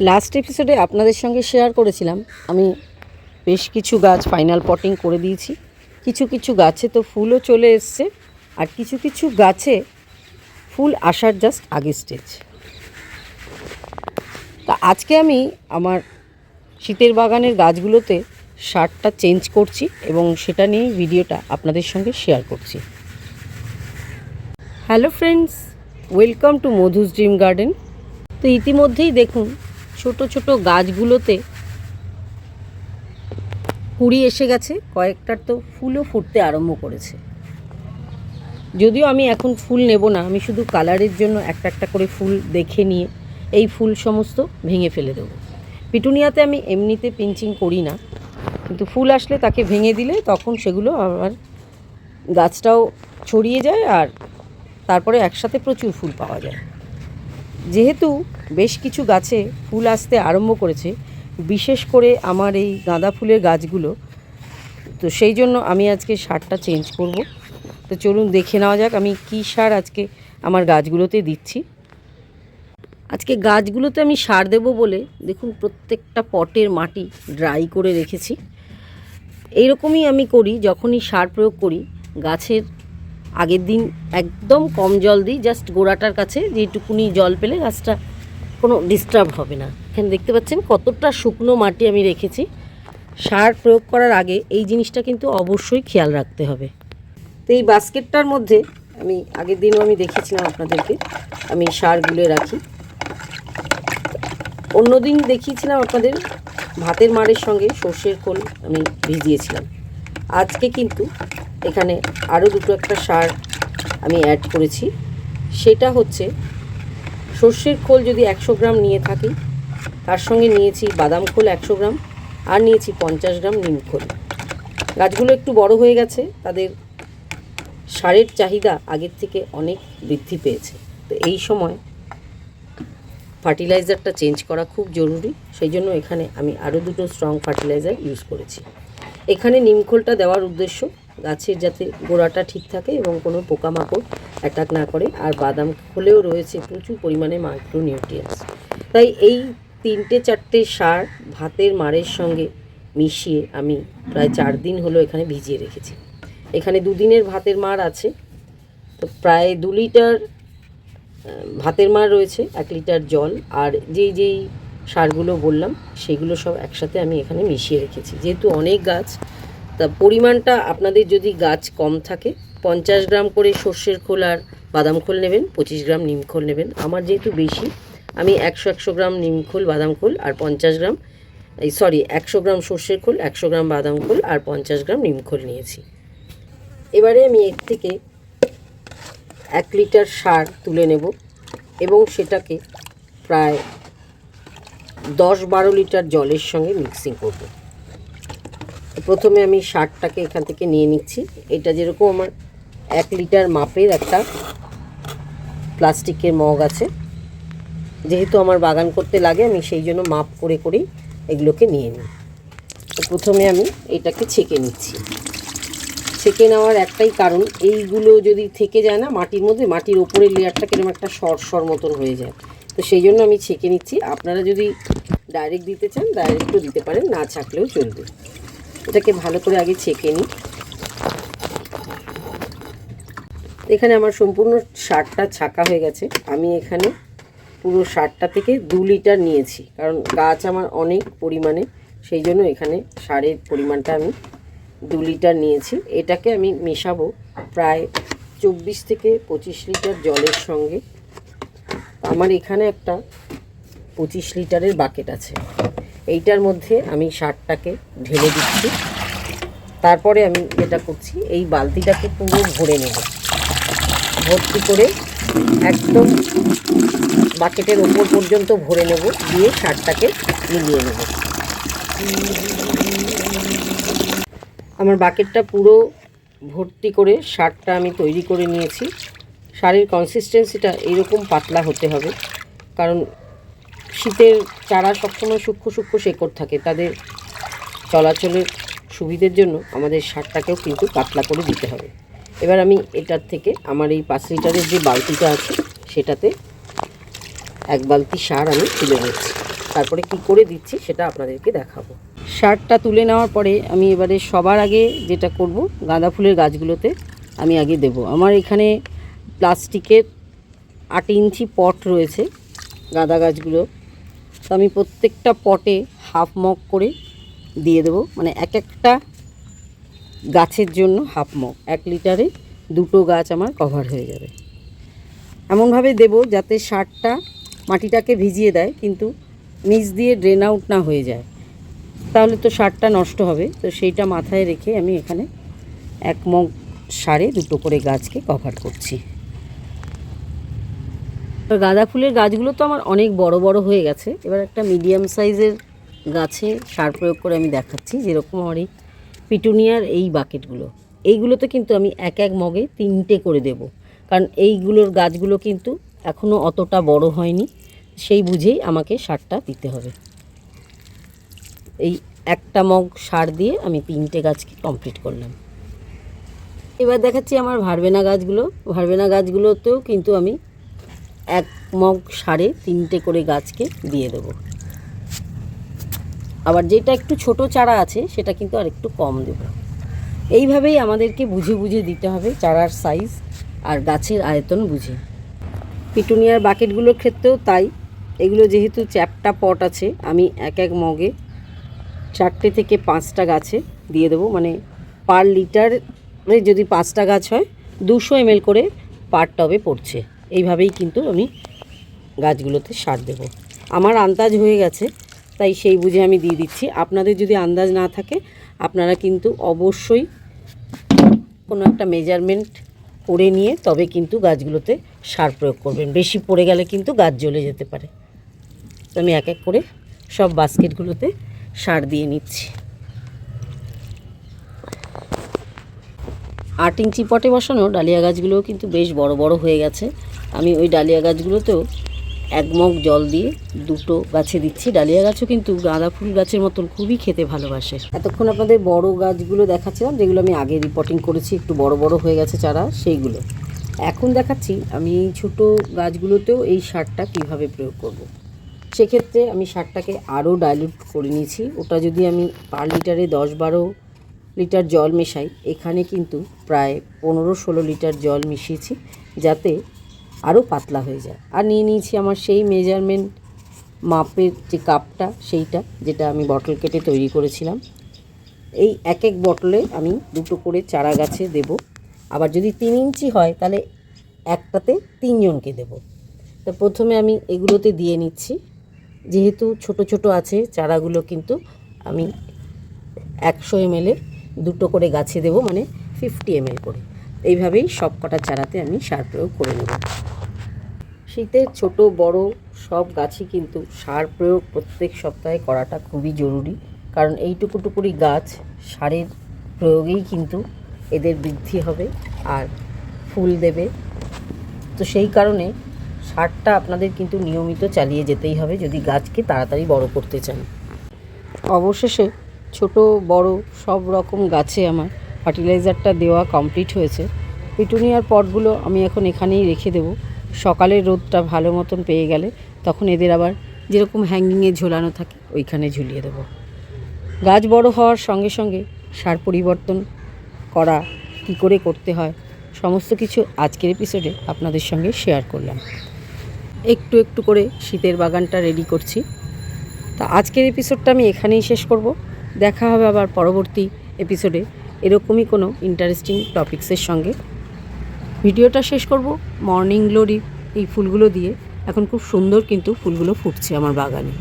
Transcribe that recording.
Last এপিসোডে আপনাদের সঙ্গে শেয়ার করেছিলাম। আমি বেশ কিছু গাছ ফাইনাল পটিং করে দিয়েছি। কিছু কিছু গাছে তো ফুলও চলে এসছে আর কিছু কিছু গাছে ফুল আসার জাস্ট আগে স্টেজ তা আজকে আমি আমার শীতের বাগানের গাছগুলোতে সারটা চেঞ্জ করছি এবং সেটা নিয়েই ভিডিওটা আপনাদের সঙ্গে শেয়ার করছি। Hello friends welcome to Madhu's dream garden তো ইতিমধ্যেই দেখুন ছোট ছোট গাছগুলোতে কুড়ি এসে গেছে। কয়েকটার তো ফুলও ফুটতে আরম্ভ করেছে। যদিও আমি এখন ফুল নেব না, আমি শুধু কালারের জন্য একটা একটা করে ফুল দেখে নিয়ে এই ফুল সমস্ত ভেঙে ফেলে দেবো। পিটুনিয়াতে আমি এমনিতে পিঞ্চিং করি না, কিন্তু ফুল আসলে তাকে ভেঙে দিলে তখন সেগুলো আবার গাছটাও ছড়িয়ে যায় আর তারপরে একসাথে প্রচুর ফুল পাওয়া যায়। যেহেতু বেশ কিছু গাছে ফুল আসতে আরম্ভ করেছে, বিশেষ করে আমার এই গাঁদা ফুলের গাছগুলো, তো সেই জন্য আমি আজকে সারটা চেঞ্জ করব। তো চলুন দেখে নেওয়া যাক আমি কী সার আজকে আমার গাছগুলোতে দিচ্ছি। আজকে গাছগুলোতে আমি সার দেব বলে দেখুন প্রত্যেকটা পটের মাটি ড্রাই করে রেখেছি। এইরকমই আমি করি, যখনই সার প্রয়োগ করি, গাছের আগের দিন একদম কম জল দিই জাস্ট গোড়াটার কাছে যেটুকুনি জল পেলে গাছটা কোনো ডিস্টার্ব হবে না। এখানে দেখতে পাচ্ছেন কতটা শুকনো মাটি আমি রেখেছি। সার প্রয়োগ করার আগে এই জিনিসটা কিন্তু অবশ্যই খেয়াল রাখতে হবে। তো এই বাস্কেটটার মধ্যে আমি, আগের দিনও আমি দেখেছিলাম আপনাদেরকে, আমি সার গুলে রাখি। অন্যদিন দেখিয়েছিলাম আপনাদের ভাতের মারের সঙ্গে সর্ষের খোল আমি ভিজিয়েছিলাম। আজকে কিন্তু এখানে আরও দুটো একটা সার আমি অ্যাড করেছি। সেটা হচ্ছে সর্ষের খোল যদি একশো গ্রাম নিয়ে থাকি, তার সঙ্গে নিয়েছি বাদাম খোল একশো গ্রাম আর নিয়েছি পঞ্চাশ গ্রাম নিম খোল। গাছগুলো একটু বড় হয়ে গেছে, তাদের সারের চাহিদা আগের থেকে অনেক বৃদ্ধি পেয়েছে। তো এই সময় ফার্টিলাইজারটা চেঞ্জ করা খুব জরুরি, সেই জন্য এখানে আমি আরও দুটো স্ট্রং ফার্টিলাইজার ইউজ করেছি। এখানে নিমখোলটা দেওয়ার উদ্দেশ্য গাছের যাতে গোড়াটা ঠিক থাকে এবং কোনো পোকামাকড় অ্যাটাক না করে। আর বাদাম খোলেও রয়েছে প্রচুর পরিমাণে মাইক্রোনিউট্রিয়েন্টস তাই এই তিনটে চারটে সার ভাতের মারের সঙ্গে মিশিয়ে আমি প্রায় চার দিন হলো এখানে ভিজিয়ে রেখেছি। এখানে দুদিনের ভাতের মার আছে। তো প্রায় দু লিটার ভাতের মার রয়েছে, এক লিটার জল। আর যেই যেই সারগুলো বললাম, সেগুলো সব একসাথে আমি এখানে মিশিয়ে রেখেছি। যেহেতু অনেক গাছ, তা পরিমাণটা আপনাদের যদি গাছ কম থাকে, পঞ্চাশ গ্রাম করে সর্ষের খোল আর বাদাম খোল নেবেন, পঁচিশ গ্রাম নিম খোল নেবেন। আমার যেহেতু বেশি, আমি একশো একশো গ্রাম নিম খোল, বাদাম খোল আর পঞ্চাশ গ্রাম, এই সরি, একশো গ্রাম সর্ষের খোল, একশো গ্রাম বাদাম খোল আর পঞ্চাশ গ্রাম নিম খোল নিয়েছি। এবারে আমি এর থেকে এক লিটার সার তুলে নেব এবং সেটাকে প্রায় দশ বারো লিটার জলের সঙ্গে মিক্সিং করব। প্রথমে আমি সারটাকে এখান থেকে নিয়ে নিচ্ছি। এটা যেরকম আমার এক লিটার মাপের একটা প্লাস্টিকের মগ আছে। যেহেতু আমার বাগান করতে লাগে, আমি সেই জন্য মাপ করে করেই এগুলোকে নিয়ে নিই। প্রথমে আমি এটাকে ছেঁকে নিচ্ছি। ছেঁকে নেওয়ার একটাই কারণ, এইগুলো যদি থেকে যায় না, মাটির মধ্যে, মাটির ওপরের লেয়ারটা কীরকম একটা সর সর মতন হয়ে যায়। তো সেই জন্য আমি ছেঁকে নিচ্ছি। আপনারা যদি ডাইরেক্ট দিতে চান ডাইরেক্টও দিতে পারেন, না ছাকলেও চলবে। এটাকে ভালো করে আগে ছেঁকে নিই। এখানে আমার সম্পূর্ণ সারটা ছাকা হয়ে গেছে। আমি এখানে পুরো সারটা থেকে দু লিটার নিয়েছি। কারণ গাছ আমার অনেক পরিমাণে, সেই জন্য এখানে সারের পরিমাণটা আমি দু লিটার নিয়েছি। এটাকে আমি মেশাবো প্রায় চব্বিশ থেকে পঁচিশ লিটার জলের সঙ্গে। আমার এখানে একটা পঁচিশ লিটারের বাকেট আছে। এইটার মধ্যে আমি সারটাকে ঢেলে দিচ্ছি। তারপরে আমি যেটা করছি, এই বালতিটাকে পুরো ভরে নেব। ভর্তি করে একদম বাকেটের ওপর পর্যন্ত ভরে নেব, দিয়ে সারটাকে মিলিয়ে নেব। আমার বাকেটটা পুরো ভর্তি করে সারটা আমি তৈরি করে নিয়েছি। সারের কনসিস্টেন্সিটা এইরকম পাতলা হতে হবে। কারণ শীতের চারা সবসময় সূক্ষ্ম সূক্ষ্ম শেকড় থাকে, তাদের চলাচলের সুবিধের জন্য আমাদের সারটাকেও কিন্তু পাতলা করে দিতে হবে। এবার আমি এটার থেকে আমার এই পাঁচ লিটারের যে বালতিটা আছে, সেটাতে এক বালতি সার আমি তুলে নিচ্ছি। তারপরে কি করে দিচ্ছি সেটা আপনাদেরকে দেখাবো। সারটা তুলে নেওয়ার পরে আমি এবারে সবার আগে যেটা করব, গাঁদা ফুলের গাছগুলোতে আমি আগে দেব। আমার এখানে প্লাস্টিকের আট ইঞ্চি পট রয়েছে গাঁদা গাছগুলো। তো আমি প্রত্যেকটা পটে হাফ মগ করে দিয়ে দেবো। মানে এক একটা গাছের জন্য হাফ মগ। এক লিটারে দুটো গাছ আমার কভার হয়ে যাবে। এমনভাবে দেব যাতে সারটা মাটিটাকে ভিজিয়ে দেয়, কিন্তু নিচ দিয়ে ড্রেন আউট না হয়ে যায়। তাহলে তো সারটা নষ্ট হবে। তো সেইটা মাথায় রেখে আমি এখানে এক মগ সারে দুটো করে গাছকে কভার করছি। গাঁদা ফুলের গাছগুলো তো আমার অনেক বড় বড় হয়ে গেছে। এবার একটা মিডিয়াম সাইজের গাছে সার প্রয়োগ করে আমি দেখাচ্ছি, যেরকম আমার এই পিটুনিয়ার এই বাকেটগুলো এইগুলোতে কিন্তু আমি এক এক মগে তিনটে করে দেব। কারণ এইগুলোর গাছগুলো কিন্তু এখনও অতটা বড় হয়নি, সেই বুঝেই আমাকে সারটা দিতে হবে। এই একটা মগ সার দিয়ে আমি তিনটে গাছকে কমপ্লিট করলাম। এবার দেখাচ্ছি আমার ভারবেনা গাছগুলো। ভারবেনা গাছগুলোতেও কিন্তু আমি এক মগ সারে তিনটে করে গাছকে দিয়ে দেবো। আবার যেটা একটু ছোট চারা আছে, সেটা কিন্তু আর একটু কম দেব। এইভাবেই আমাদেরকে বুঝে বুঝে দিতে হবে চারার সাইজ আর গাছের আয়তন বুঝে। পিটুনিয়ার বাকেটগুলোর ক্ষেত্রেও তাই। এগুলো যেহেতু চ্যাপটা পট আছে, আমি এক এক মগে চারটে থেকে পাঁচটা গাছে দিয়ে দেবো। মানে পার লিটারে যদি পাঁচটা গাছ হয়, দুশো এমএল করে পার টবে পড়ছে। এইভাবেই কিন্তু আমি গাছগুলোতে সার দেব। আমার আন্দাজ হয়ে গেছে, তাই সেই বুঝে আমি দিয়ে দিচ্ছি। আপনাদের যদি আন্দাজ না থাকে, আপনারা কিন্তু অবশ্যই কোনো একটা মেজারমেন্ট করে নিয়ে তবে কিন্তু গাছগুলোতে সার প্রয়োগ করবেন। বেশি পড়ে গেলে কিন্তু গাছ জ্বলে যেতে পারে। তো আমি এক এক করে সব বাস্কেটগুলোতে সার দিয়ে নিচ্ছি। আট ইঞ্চি পটে বসানো ডালিয়া গাছগুলোও কিন্তু বেশ বড় বড় হয়ে গেছে। আমি ওই ডালিয়া গাছগুলোতেও এক মগ জল দিয়ে দুটো গাছে দিচ্ছি। ডালিয়া গাছও কিন্তু গাঁদা ফুল গাছের মতন খুবই খেতে ভালোবাসে। এতক্ষণ আপনাদের বড় গাছগুলো দেখাচ্ছিলাম, যেগুলো আমি আগে রিপোর্টিং করেছি, একটু বড় বড় হয়ে গেছে চারা, সেইগুলো। এখন দেখাচ্ছি আমি এই ছোটো গাছগুলোতেও এই সারটা কীভাবে প্রয়োগ করব। সেক্ষেত্রে আমি সারটাকে আরও ডাইলুট করে নিয়েছি। ওটা যদি আমি পার লিটারে দশ বারো লিটার জল মেশাই, এখানে কিন্তু প্রায় পনেরো ষোলো লিটার জল মিশিয়েছি, যাতে আরও পাতলা হয়ে যায়। আর নিয়ে নিয়েছি আমার সেই মেজারমেন্ট মাপের যে কাপটা সেইটা, যেটা আমি বটল কেটে তৈরি করেছিলাম। এই এক এক বটলে আমি দুটো করে চারা গাছে দেব। আবার যদি তিন ইঞ্চি হয়, তাহলে একটাতে তিনজনকে দেব। তো প্রথমে আমি এগুলোতে দিয়ে নিচ্ছি। যেহেতু ছোট ছোট আছে, চারাগুলো কিন্তু আমি একশো এমএলে দুটো করে গাছে দেবো মানে ফিফটি এমএল করে। এইভাবেই সব কটা চারাতে আমি সার প্রয়োগ করে নেব। শীতের ছোট, বড় সব গাছই কিন্তু সার প্রয়োগ প্রত্যেক সপ্তাহে করাটা খুবই জরুরি। কারণ এইটুকুটুকুরি গাছ সারের প্রয়োগেই কিন্তু এদের বৃদ্ধি হবে আর ফুল দেবে। তো সেই কারণে সারটা আপনাদের কিন্তু নিয়মিত চালিয়ে যেতেই হবে যদি গাছকে তাড়াতাড়ি বড় করতে চান। অবশেষে ছোট, বড় সব রকম গাছে আমার ফার্টিলাইজারটা দেওয়া কমপ্লিট হয়েছে। পিটুনিয়ার পটগুলো আমি এখন এখানেই রেখে দেবো। সকালের রোদটা ভালো মতন পেয়ে গেলে তখন এদের আবার যেরকম হ্যাঙ্গিংয়ে ঝোলানো থাকে, ওইখানে ঝুলিয়ে দেবো। গাছ বড় হওয়ার সঙ্গে সঙ্গে সার পরিবর্তন করা কী করে করতে হয়, সমস্ত কিছু আজকের এপিসোডে আপনাদের সঙ্গে শেয়ার করলাম। একটু একটু করে শীতের বাগানটা রেডি করছি। তা আজকের এপিসোডটা আমি এখানেই শেষ করব। দেখা হবে আবার পরবর্তী এপিসোডে এরকমই কোনো ইন্টারেস্টিং টপিক্সের সঙ্গে। ভিডিওটা শেষ করব। মর্নিং গ্লোরি এই ফুলগুলো দিয়ে। এখন খুব সুন্দর কিন্তু ফুলগুলো ফুটছে আমার বাগানে।